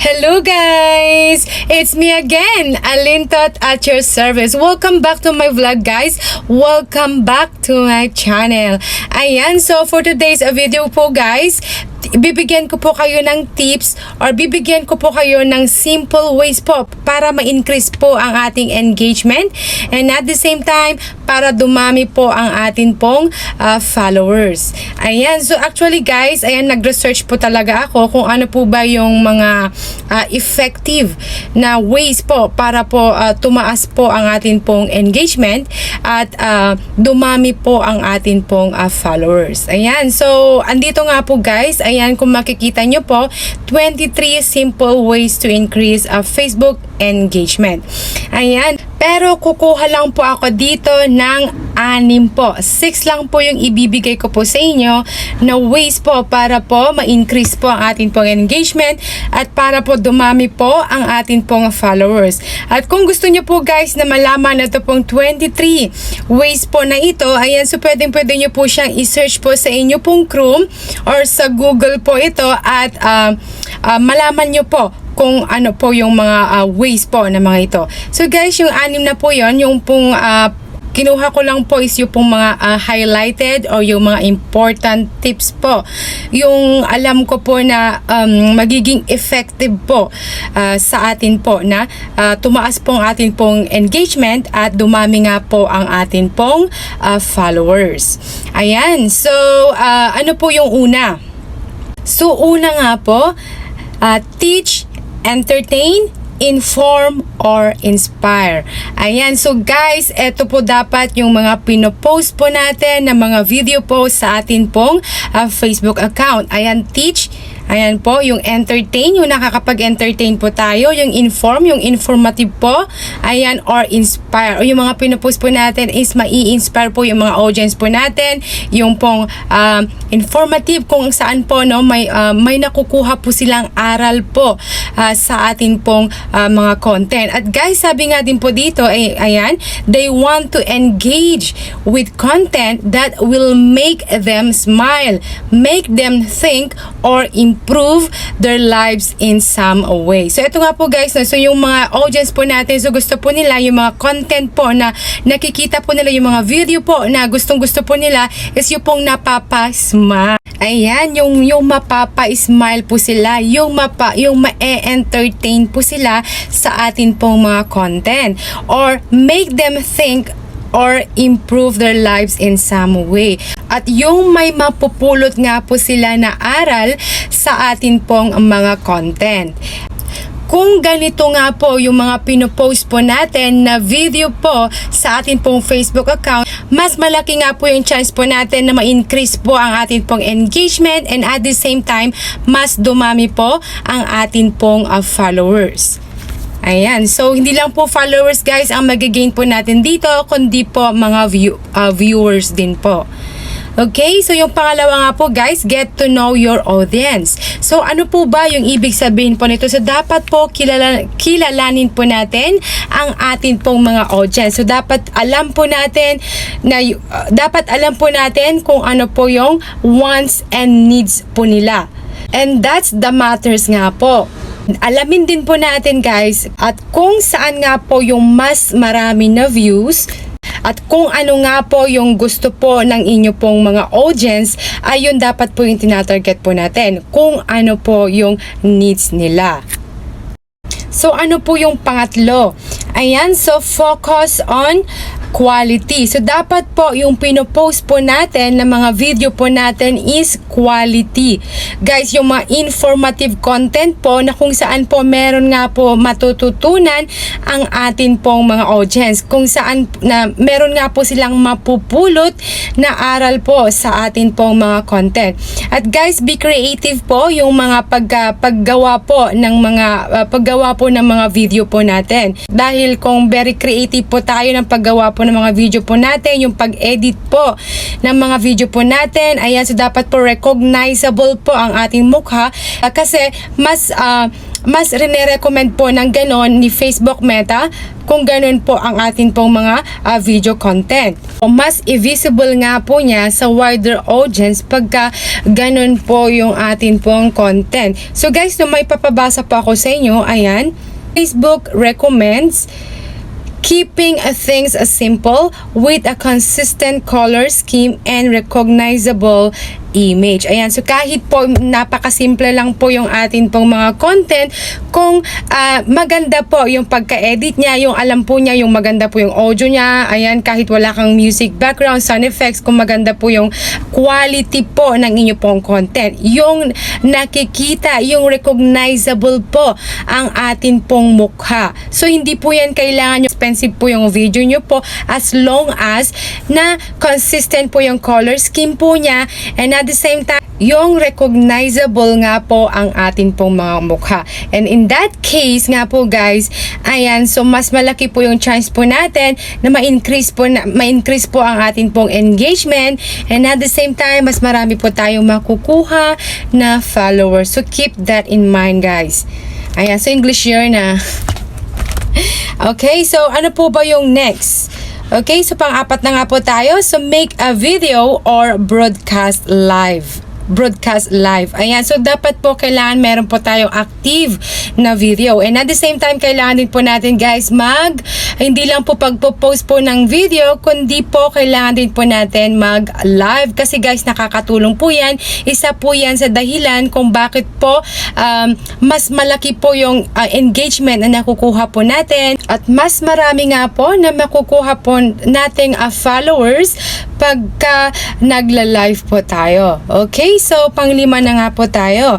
Hello guys! It's me again, Alintot at your service. Welcome back to my vlog guys. Welcome back to my channel. Ayan, so for today's video po guys, bibigyan ko po kayo ng tips or bibigyan ko po kayo ng simple ways po para ma-increase po ang ating engagement and at the same time para dumami po ang atin pong uh, followers. Ayan, so actually guys, ayan nag-research po talaga ako kung ano po ba yung mga uh, effective na ways po para po uh, tumaas po ang atin pong engagement at uh, dumami po ang atin pong uh, followers. Ayan, so andito nga po guys, ayan kung makikita nyo po, 23 simple ways to increase uh, Facebook engagement. Ayan, pero kukuha lang po ako dito ng anim po. Six lang po yung ibibigay ko po sa inyo na ways po para po ma-increase po ang ating pong engagement at para po dumami po ang ating pong followers. At kung gusto niyo po guys na malaman na ito pong 23 ways po na ito, ayan, so pwedeng pwede niyo po siyang i-search po sa inyo pong Chrome or sa Google po ito at uh, uh, malaman niyo po kung ano po yung mga uh, ways po na mga ito. So guys, yung anim na po yon yung pong uh, kinuha ko lang po is yung pong mga uh, highlighted o yung mga important tips po. Yung alam ko po na um, magiging effective po uh, sa atin po na uh, tumaas po ang atin pong engagement at dumami nga po ang atin pong uh, followers. Ayan. So, uh, ano po yung una? So, una nga po, uh, teach entertain, inform, or inspire. Ayan, so guys, eto po dapat yung mga pinopost po natin na mga video po sa atin pong uh, Facebook account. Ayan, teach, Ayan po, yung entertain, yung nakakapag-entertain po tayo, yung inform, yung informative po, ayan, or inspire. O yung mga pinopost po natin is mai-inspire po yung mga audience po natin, yung pong um, informative kung saan po no, may, uh, may nakukuha po silang aral po uh, sa atin pong uh, mga content. At guys, sabi nga din po dito, ay, ayan, they want to engage with content that will make them smile, make them think, or improve improve their lives in some way. So ito nga po guys, no? so yung mga audience po natin, so gusto po nila yung mga content po na nakikita po nila yung mga video po na gustong gusto po nila is yung pong napapa-smile. Ayan, yung yung mapapa-smile po sila, yung mapa yung ma-entertain po sila sa atin pong mga content or make them think or improve their lives in some way. At yung may mapupulot nga po sila na aral sa atin pong mga content kung ganito nga po yung mga pinopost po natin na video po sa atin pong Facebook account, mas malaki nga po yung chance po natin na ma-increase po ang atin pong engagement and at the same time, mas dumami po ang atin pong uh, followers. Ayan. So, hindi lang po followers guys ang magigain po natin dito, kundi po mga view, uh, viewers din po. Okay, so yung pangalawa nga po guys, get to know your audience. So ano po ba yung ibig sabihin po nito? So dapat po kilala, kilalanin po natin ang atin pong mga audience. So dapat alam po natin na uh, dapat alam po natin kung ano po yung wants and needs po nila. And that's the matters nga po alamin din po natin guys at kung saan nga po yung mas marami na views at kung ano nga po yung gusto po ng inyo pong mga audience, ayun dapat po yung tinatarget po natin. Kung ano po yung needs nila. So ano po yung pangatlo? Ayan, so focus on quality. So, dapat po yung pinopost po natin na mga video po natin is quality. Guys, yung mga informative content po na kung saan po meron nga po matututunan ang atin pong mga audience. Kung saan na meron nga po silang mapupulot na aral po sa atin pong mga content. At guys, be creative po yung mga pag, uh, paggawa po ng mga uh, paggawa po ng mga video po natin. Dahil kung very creative po tayo ng paggawa po po ng mga video po natin, yung pag-edit po ng mga video po natin. Ayan, so dapat po recognizable po ang ating mukha uh, kasi mas uh, mas rene-recommend po ng ganon ni Facebook Meta kung ganon po ang atin pong mga ah, video content. O Mas i-visible nga po niya sa wider audience pagka ganon po yung atin pong content. So guys, no, may papabasa po ako sa inyo. Ayan. Facebook recommends keeping things simple with a consistent color scheme and recognizable image. Ayan, so kahit po napakasimple lang po yung atin pong mga content, kung ah, maganda po yung pagka-edit niya, yung alam po niya, yung maganda po yung audio niya, ayan, kahit wala kang music background, sound effects, kung maganda po yung quality po ng inyo pong content. Yung nakikita, yung recognizable po ang atin pong mukha. So, hindi po yan kailangan yung expensive po yung video nyo po as long as na consistent po yung color scheme po niya and at the same time, yung recognizable nga po ang atin pong mga mukha. And in that case nga po guys, ayan, so mas malaki po yung chance po natin na ma-increase po, na, ma-increase po ang atin pong engagement and at the same time, mas marami po tayong makukuha na followers. So keep that in mind guys. Ayan, so English year na. Okay, so ano po ba yung next? Okay, so pang-apat na nga po tayo. So make a video or broadcast live broadcast live. Ayan, so dapat po kailangan meron po tayong active na video. And at the same time, kailangan din po natin guys mag, hindi lang po pagpo-post po ng video, kundi po kailangan din po natin mag live. Kasi guys, nakakatulong po yan. Isa po yan sa dahilan kung bakit po um, mas malaki po yung uh, engagement na nakukuha po natin at mas marami nga po na makukuha po nating uh, followers pagka nagla-live po tayo. Okay, so panglima na nga po tayo.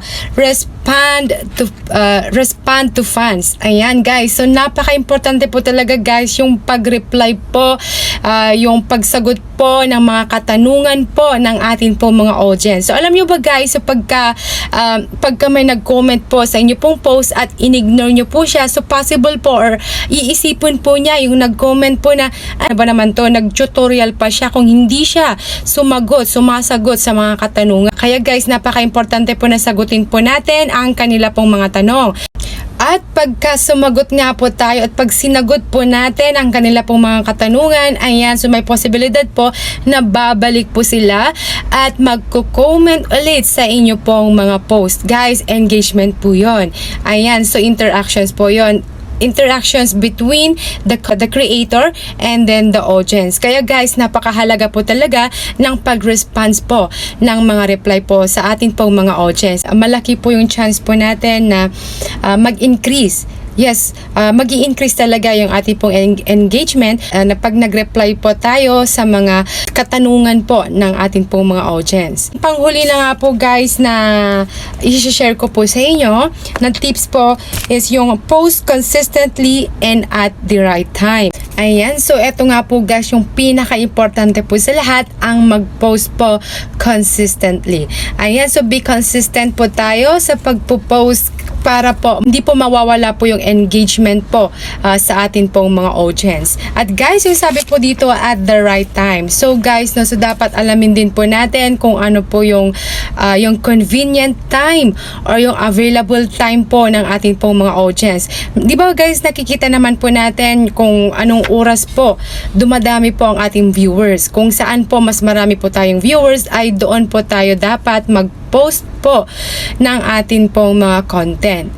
Respond to uh, respond to fans. Ayan guys, so napaka-importante po talaga guys yung pag-reply po, uh, yung pagsagot po ng mga katanungan po ng atin po mga audience. So alam nyo ba guys, so pagka, um, pagka may nag-comment po sa inyo pong post at in-ignore nyo po siya, so possible po or iisipin po niya yung nag-comment po na ano ba naman to, nag-tutorial pa siya kung hindi siya sumagot, sumasagot sa mga katanungan. Kaya guys, napaka-importante po na sagutin po natin ang kanila pong mga tanong. At pagka sumagot nga po tayo at pag sinagot po natin ang kanila pong mga katanungan, ayan, so may posibilidad po na babalik po sila at magko-comment ulit sa inyo pong mga post. Guys, engagement po yon. Ayan, so interactions po yon interactions between the the creator and then the audience. Kaya guys, napakahalaga po talaga ng pag-response po ng mga reply po sa ating pong mga audience. Malaki po yung chance po natin na uh, mag-increase Yes, uh, mag increase talaga yung ating pong en- engagement uh, na pag nag-reply po tayo sa mga katanungan po ng ating pong mga audience. Panghuli na nga po guys na i-share ko po sa inyo na tips po is yung post consistently and at the right time. Ayan, so eto nga po guys yung pinaka-importante po sa lahat ang mag-post po consistently. Ayan, so be consistent po tayo sa pagpo-post para po hindi po mawawala po yung engagement po uh, sa atin pong mga audience. At guys, yung sabi po dito at the right time. So guys, no, so dapat alamin din po natin kung ano po yung uh, yung convenient time or yung available time po ng ating pong mga audience. Di ba guys, nakikita naman po natin kung anong oras po dumadami po ang ating viewers. Kung saan po mas marami po tayong viewers ay doon po tayo dapat mag-post po ng atin pong mga content.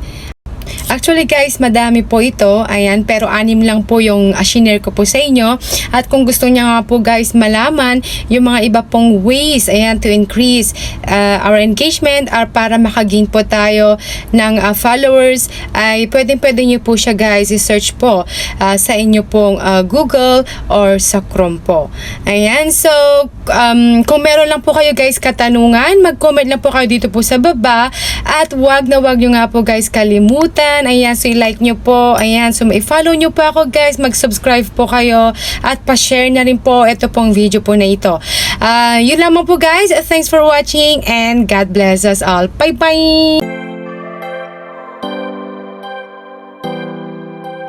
Actually guys, madami po ito. Ayan, pero anim lang po yung uh, shinare ko po sa inyo. At kung gusto niya nga po guys malaman yung mga iba pong ways ayan, to increase uh, our engagement or para makagain po tayo ng uh, followers ay pwedeng pwede niyo po siya guys i-search po uh, sa inyo pong uh, Google or sa Chrome po. Ayan, so um, kung meron lang po kayo guys katanungan, mag-comment lang po kayo dito po sa baba at wag na wag nyo nga po guys kalimutan Ayan, so i-like nyo po. Ayan, so i-follow nyo po ako guys. Mag-subscribe po kayo at pa-share na rin po ito pong video po na ito. Uh, yun lamang po guys. Thanks for watching and God bless us all. Bye-bye!